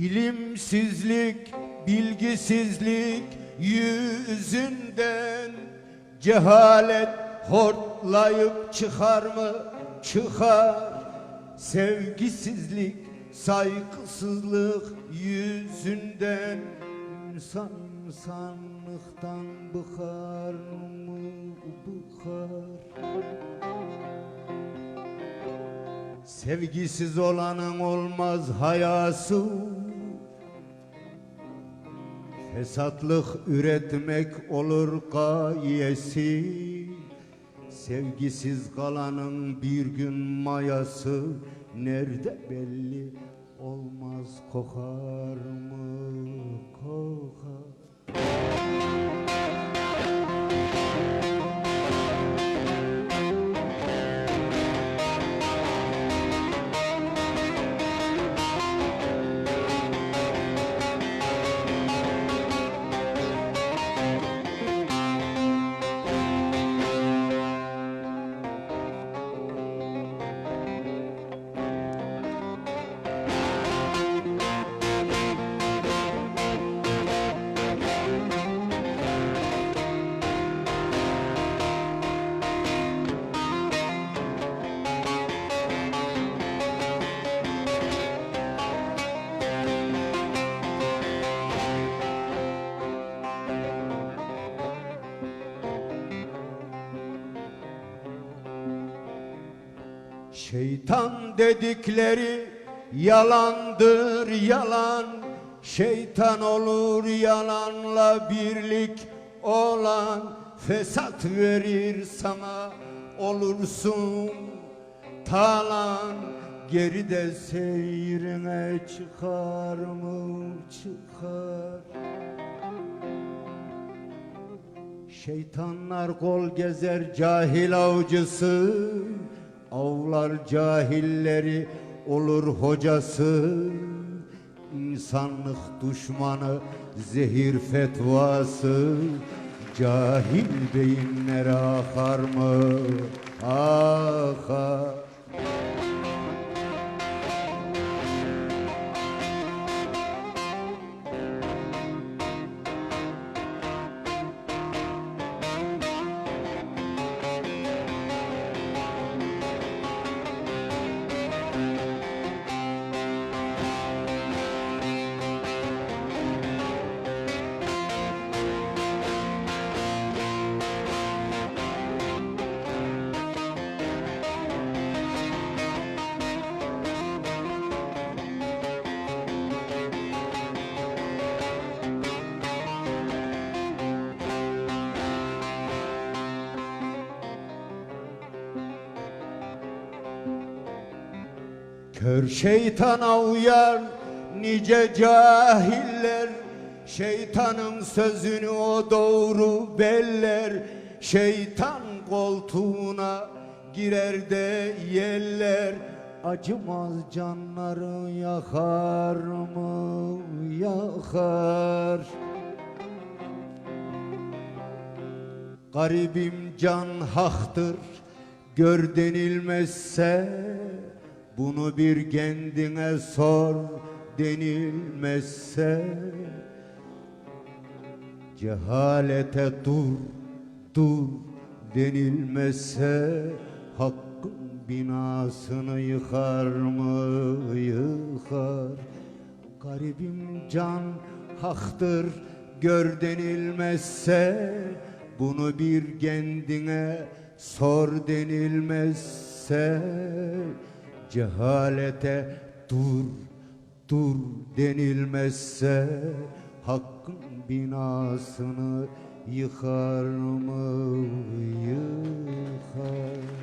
İlimsizlik, bilgisizlik yüzünden cehalet hortlayıp çıkar mı? Çıkar. Sevgisizlik, saygısızlık yüzünden insan insanlıktan bıkar mı? Bıkar. Sevgisiz olanın olmaz hayası Fesatlık üretmek olur gayesi. Sevgisiz kalanın bir gün mayası Nerede belli olmaz kokar mı kokar Şeytan dedikleri yalandır yalan. Şeytan olur yalanla birlik olan. Fesat verir sana olursun talan. Geride seyrine çıkar mı çıkar. Şeytanlar kol gezer cahil avcısı Avlar cahilleri olur hocası. İnsanlık düşmanı zehir fetvası. Cahil beyinlere akar mı? Akar Kör şeytana uyar nice cahiller. Şeytanın sözünü o doğru beller. Şeytan koltuğuna girer de yeller. Acımaz canları yakar mı? Yakar. Garibim can haktır gör denilmezse Bunu bir kendine sor denilmezse Cehalete dur dur denilmezse Hakkın binasını yıkar mı? Yıkar. Garibim can haktır gör denilmezse Bunu bir kendine sor denilmezse Cehalete dur dur denilmezse Hakkın binasını yıkar mı? Yıkar